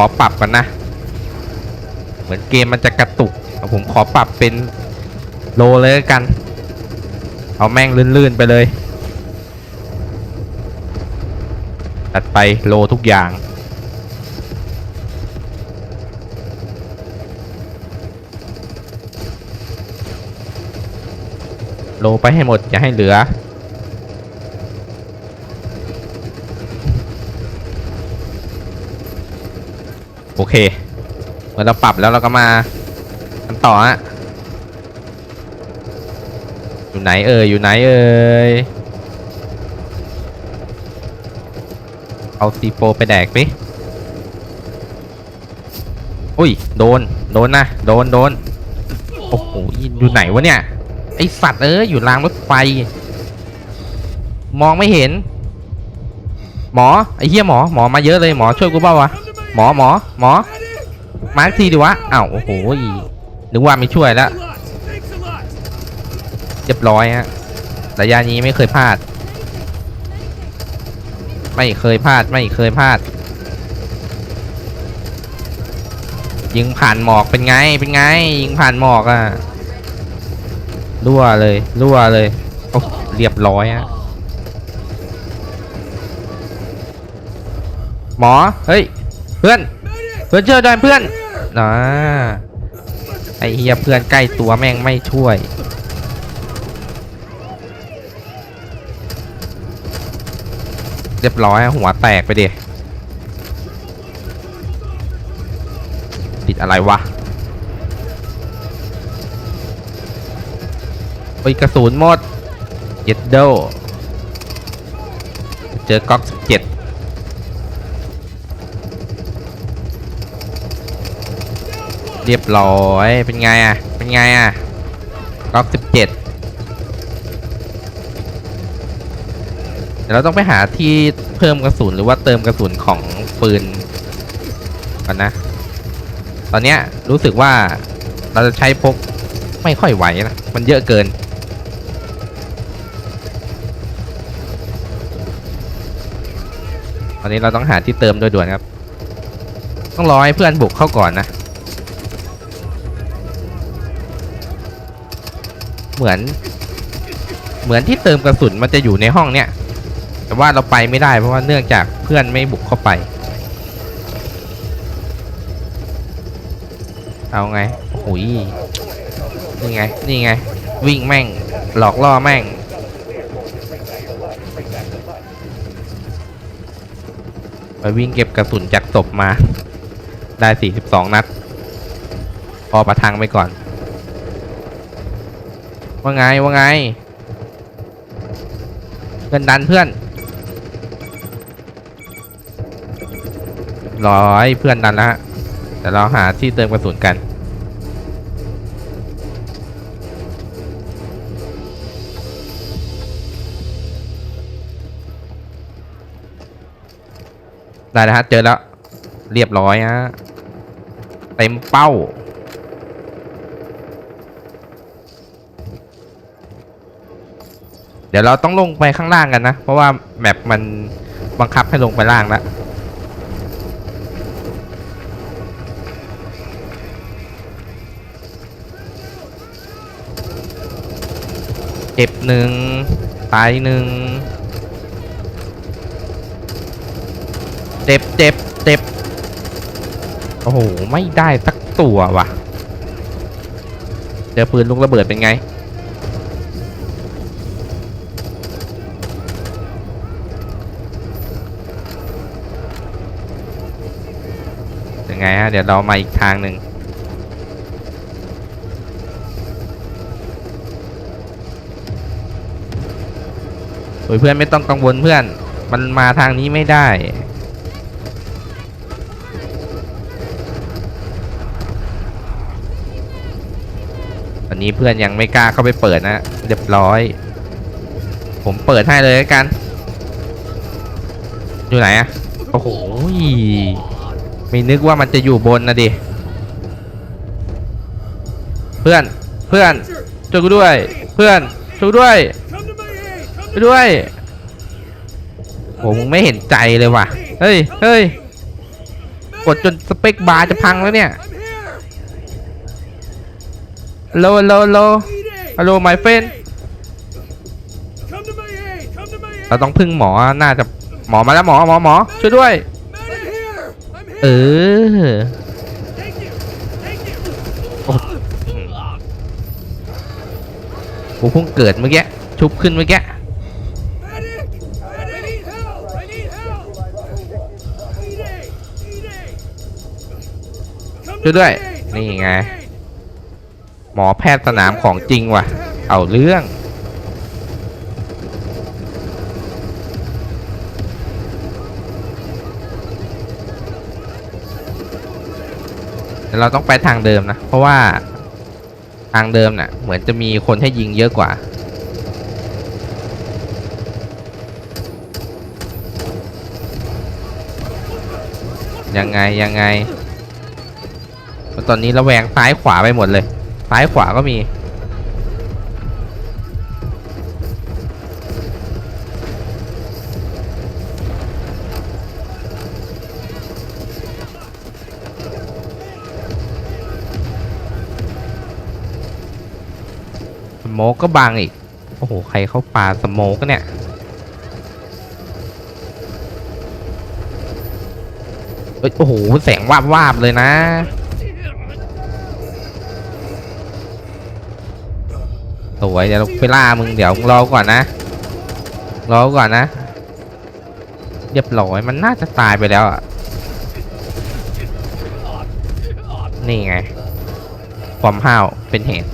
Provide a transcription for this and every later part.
อปรับกันนะ เหมือนเกมมันจะกระตุกเอาผมขอปรับเป็นโลเลยกัน เอาแม่งลื่นๆไปเลย ตัดไปโลทุกอย่างโลไปให้หมดอย่าให้เหลือ โอเคเมื่อเราปรับแล้วเราก็มากันต่อฮะอยู่ไหนเอ่ยอยู่ไหนเอ่ยเอาซีโฟไปแดกไปอุ้ยโดนโดนนะโดนโดนโอ้โหอยู่ไหนวะเนี่ยไอสัตว์เอ้ยอยู่รางรถไฟ มองไม่เห็น หมอไอเหี้ยหมอหมอมาเยอะเลยหมอช่วยกูเปล่าวะ หมอหมอหมอมาร์คทีดิวะอ้าวโอ้โหนึกว่าไม่ช่วยแล้วเรียบร้อยฮะระยะนี้ไม่เคยพลาด ไม่เคยพลาดไม่เคยพลาด ยิงผ่านหมอกเป็นไงเป็นไง ยิงผ่านหมอกอะรั่วเลยรั่วเลยโอ้เรียบร้อยฮะหมอ เฮ้ย เพื่อน เพื่อนเชื่อด้วยเพื่อนนะไอเฮียเพื่อนใกล้ตัวแม่งไม่ช่วยเรียบร้อยหัวแตกไปดิติดอะไรวะโอ้ยกระสุนหมดเย็ดโดเจอก๊อกสิบเจ็ด รียบร้อย เป็นไงอะ เป็นไงอะก๊อกสิบเจ็ดเดี๋ยวเราต้องไปหาที่เพิ่มกระสุนหรือว่าเติมกระสุนของปืนก่อนนะ ตอนเนี้ยรู้สึกว่าเราจะใช้พกไม่ค่อยไหวนะ มันเยอะเกินตอนนี้เราต้องหาที่เติมโดยด่วนครับ ต้องรอให้เพื่อนบุกเข้าก่อนนะ เหมือน เหมือนที่เติมกระสุนมันจะอยู่ในห้องเนี้ยแต่ว่าเราไปไม่ได้เพราะว่าเนื่องจากเพื่อนไม่บุกเข้าไป เอาไงโอ้ยนี่ไง นี่ไง วิ่งแม่ง หลอกล่อแม่ง ไปวิ่งเก็บกระสุนจากศพมา ได้ 42 นัด พอประทังไปก่อน ว่าไงว่าไงเพื่อนดันเพื่อนร้อยเพื่อนดันแล้วฮะเดี๋ยวเราหาที่เติมกระสุนกัน ได้แล้วฮะเจอแล้ว เรียบร้อยฮะเต็มเป้า เดี๋ยวเราต้องลงไปข้างล่างกันนะ เพราะว่าแมปมันบังคับให้ลงไปล่างแล้วเจ็บหนึ่งตายหนึ่งเจ็บเจ็บเจ็บโอ้โห ไม่ได้สักตัวว่ะ เจอปืนลูกระเบิดเป็นไง ไงฮะ เดี๋ยวเรามาอีกทางหนึ่งโอ้ยเพื่อนไม่ต้องกังวลเพื่อน มันมาทางนี้ไม่ได้ตอนนี้เพื่อนยังไม่กล้าเข้าไปเปิดนะเรียบร้อย ผมเปิดให้เลยกัน อยู่ไหนอะโอ้โห ม่นึกว่ามันจะอยู่บนนะดิ เพื่อน เพื่อนช่วยกูด้วย เพื่อนช่วยกูด้วยไปด้วยโหมึงไม่เห็นใจเลยว่ะ เฮ้ย เฮ้ย กดจนสเปคบาร์จะพังแล้วเนี่ยโลโลโลฮัลโหลไมเฟนเราต้องพึ่งหมอ น่าจะหมอมาแล้วหมอหมอหมอช่วยด้วย เออกูเพิ่งเกิดเมื่อกี้ ชุบขึ้นเมื่อกี้ช่วยด้วย นี่ไง หมอแพทย์สนามของจริงว่ะ เอาเรื่อง แต่เราต้องไปทางเดิมนะ เพราะว่าทางเดิมน่ะ เหมือนจะมีคนให้ยิงเยอะกว่า ยังไงยังไงตอนนี้ระแวงซ้ายขวาไปหมดเลย ซ้ายขวาก็มี มกก็บังอีก โอ้โห ใครเข้าป่าสโมกเนี่ย เฮ้ย โอ้โห แสงวาบวาบๆเลยนะ สวย เดี๋ยวเราไปล่ามึงเดี๋ยวมึงรอก่อนนะ รอก่อนนะ เรียบร้อย มันน่าจะตายไปแล้วอะ นี่ไง ความห้าวเป็นเหตุ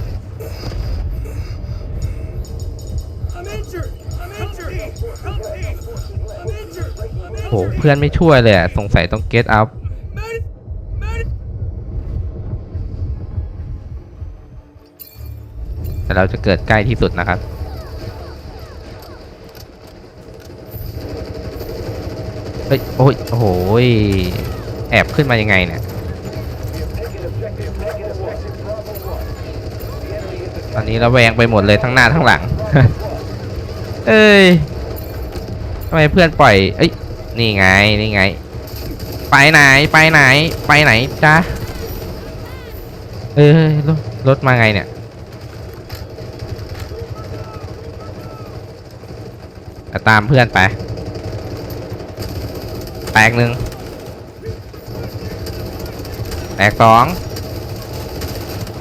โหเพื่อนไม่ช่วยเลยอะสงสัยต้อง get up Medic. Medic. แต่เราจะเกิดใกล้ที่สุดนะครับ เฮ้ย โอ้ยโอ้โหยแอบขึ้นมายังไงเนี่ย ตอนนี้เราแวงไปหมดเลยทั้งหน้าทั้งหลัง เอ้ยทำไมเพื่อนปล่อย เอ้ย นี่ไง นี่ไง ไปไหน ไปไหน ไปไหนจ๊ะเอ้ยรถรถมาไงเนี่ยอะตามเพื่อนไป แตกหนึ่ง แตกสอง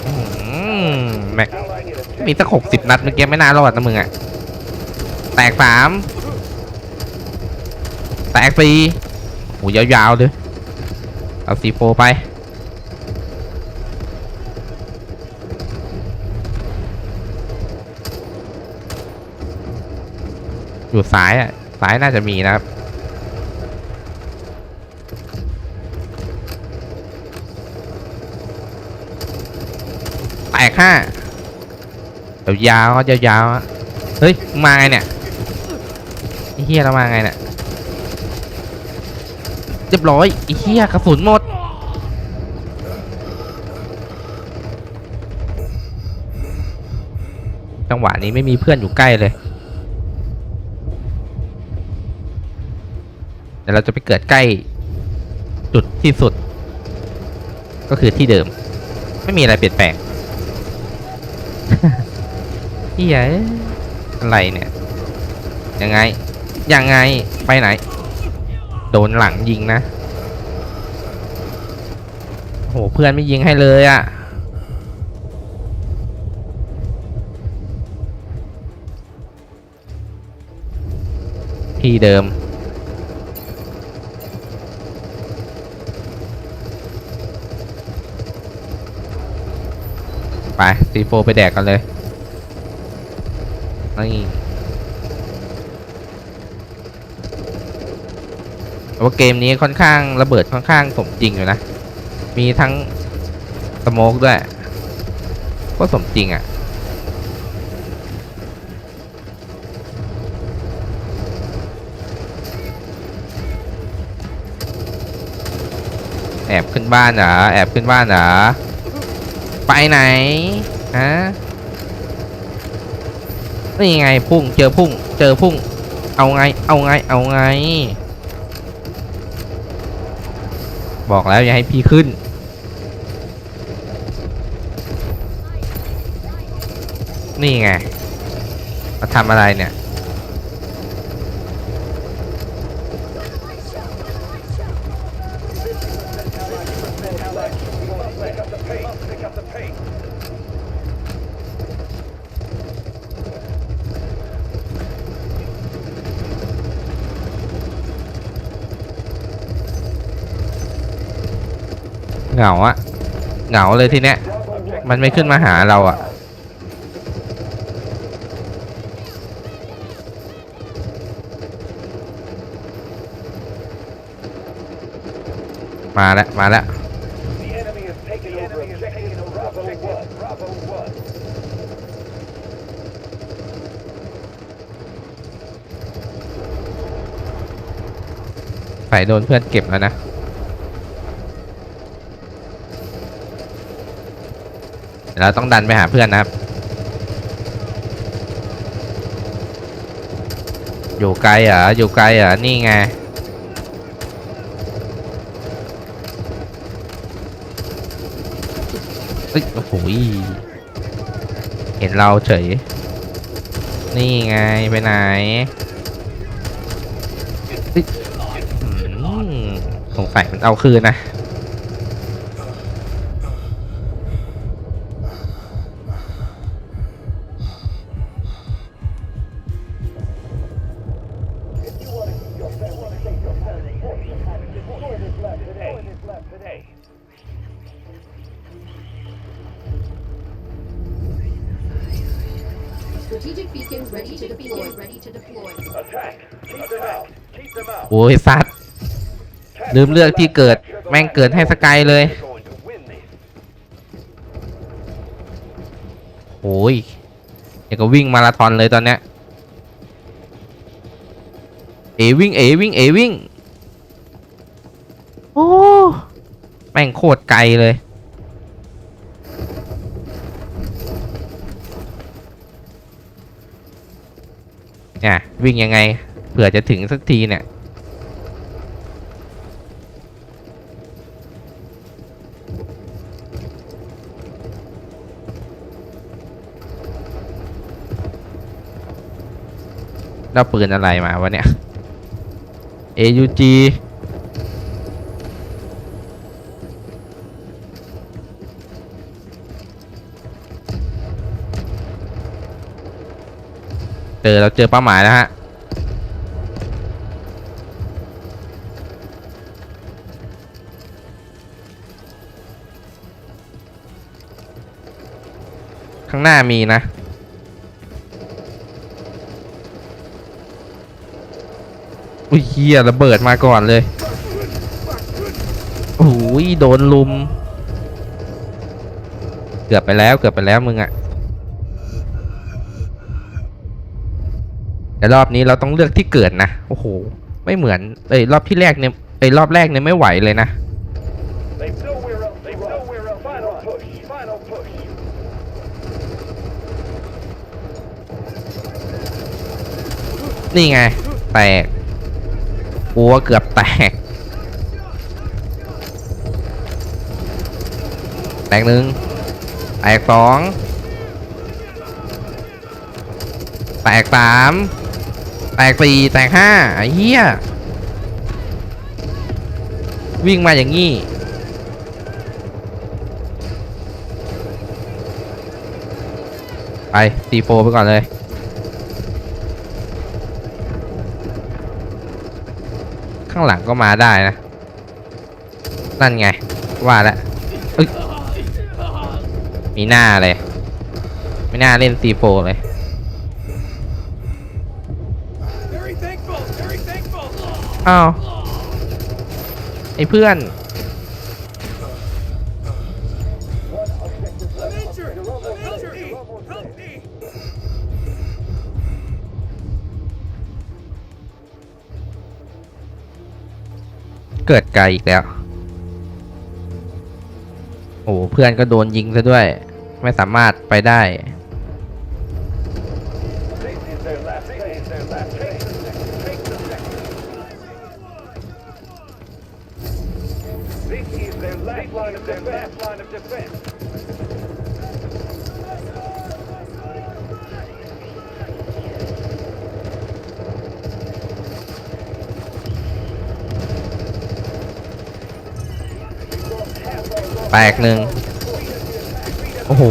อื้อหือแม็กมีสักหกสิบนัดเมื่อกี้ไม่น่ารอดนะมึงอะแตกสาม แตกสี่โหยาวๆเลยเอาซีโฟไปอยู่ซ้ายอะซ้ายน่าจะมีนะครับแตกห้ายาวยาวเฮ้ยมาไงเนี่ยเฮียเรามาไงเนี่ย เรียบร้อยไอ้เฮียกระสุนหมด จังหวะนี้ไม่มีเพื่อนอยู่ใกล้เลยเดี๋ยวเราจะไปเกิดใกล้จุดที่สุด ก็คือที่เดิม ไม่มีอะไรเปลี่ยนแปลงเฮียเอ้ยอะไรเนี่ยยังไงยังไงไปไหน โดนหลังยิงนะโหเพื่อนไม่ยิงให้เลยอะ่ะที่เดิมไปซีโฟไปแดกกันเลยนี่ แต่ว่าเกมนี้ค่อนข้างระเบิดค่อนข้างสมจริงอยู่นะ มีทั้งสโมกด้วยก็สมจริงอะ่ะแอบขึ้นบ้านเหรอแอบขึ้นบ้านเหรอไปไหนฮะนี่ไงพุ่งเจอพุ่งเจอพุ่ง เอาไง เอาไง เอาไง บอกแล้วอย่าให้พี่ขึ้น นี่ไงมาทำอะไรเนี่ย เหงาอะเหงาเลยทีเนี้ย มันไม่ขึ้นมาหาเราอะมาแล้วมาแล้วใส่โดนเพื่อนเก็บแล้วนะ ดี๋ยวเราต้องดันไปหาเพื่อนนะครับ อยู่ไกลเหรออยู่ไกลเหรอนี่ไงเอ้ยโอ้โหเห็นเราเฉย นี่ไง ไปไหนเอ้ยอืมสงสัยมันเอาคืนนะ beacon ready to deploy. Ready to deploy. Attack. Keep them out. Keep them out. โอ้ยสัตว์ลืมเลือกที่เกิด แม่งเกิดให้สกายเลย We're going to win this. โอ้ยเดี๋ยวก็วิ่งมาราธอนเลยตอนเนี้ย เอวิ่งเอวิ่งเอวิ่ง โอ้ แม่งโคตรไกลเลย เนี่ยวิ่งยังไงเผื่อจะถึงสักทีเนี่ยเราปืนอะไรมาวะเนี่ย AUG เจอเราเจอเป้าหมายแล้วฮะข้างหน้ามีนะ อุ้ยเฮียระเบิดมาก่อนเลยโอ้ยโดนลุม เกือบไปแล้วเกือบไปแล้วมึงอะ แต่รอบนี้เราต้องเลือกที่เกิดนะ โอ้โห ไม่เหมือนเอ้ยรอบที่แรกเนี่ยเอ้ยรอบแรกเนี่ยไม่ไหวเลยนะ They know we're up. They know we're up. Final push. Final push. นี่ไง แตกกลัวเกือบแตก แตกหนึ่งแตกสองแตกสาม แตกสี่แตกห้าไอ้เหี้ย วิ่งมาอย่างงี้ ไปตีโฟไปก่อนเลย ข้างหลังก็มาได้นะ นั่นไง ว่าแล้วมีหน้าเลย ไม่น่าเล่นซีโฟเลย อ้าว ไอ้เพื่อน เกิดไกลอีกแล้ว โอ้เพื่อนก็โดนยิงซะด้วย ไม่สามารถไปได้ This is their last. This is their last. Take the sector. Take the sector. This line of defense. Line of defense. แตกหนึ่งโอ้โห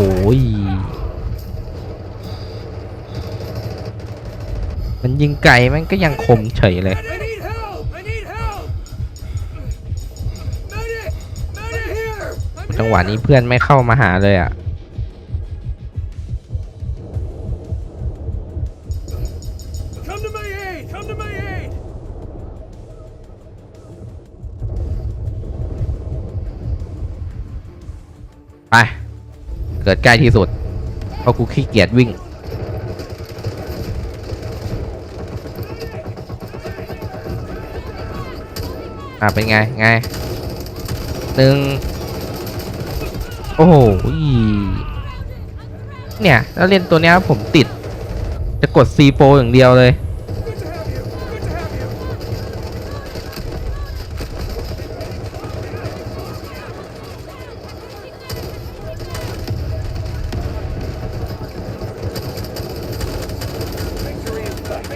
มันยิงไก่มันก็ยังคมเฉยเลย วะนี้เพื่อนไม่เข้ามาหาเลยอะไป เกิดใกล้ที่สุด เพราะกูขี้เกียจวิ่ง อะเป็นไง ไงหนึ่ง โอ้โหเนี่ยแล้วเล่นตัวเนี้ยผมติด จะกด C4 อย่างเดียวเลย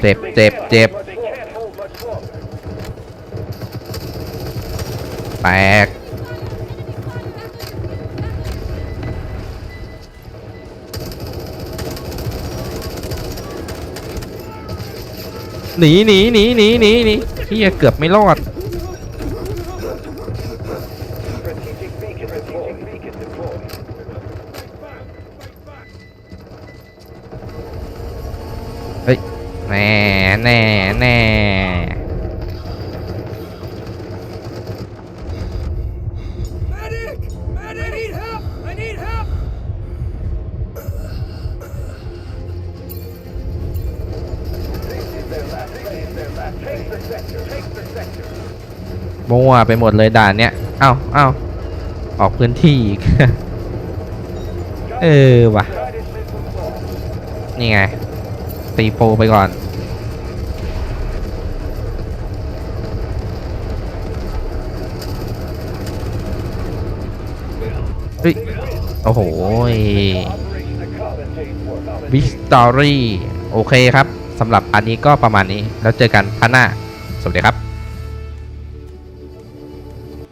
เจ็บเจ็บเจ็บแตก หนีหนีหนีหนีหนีหนีเฮียเกือบไม่รอด มั่วไปหมดเลยด่านเนี้ย เอ้าเอ้าออกพื้นที่อีก เออว่ะ นี่ไง ตีโปรไปก่อน เฮ้ย โอ้โหวิสตอรี่ โอเคครับสำหรับอันนี้ก็ประมาณนี้ แล้วเจอกันพันหน้า สวัสดีครับ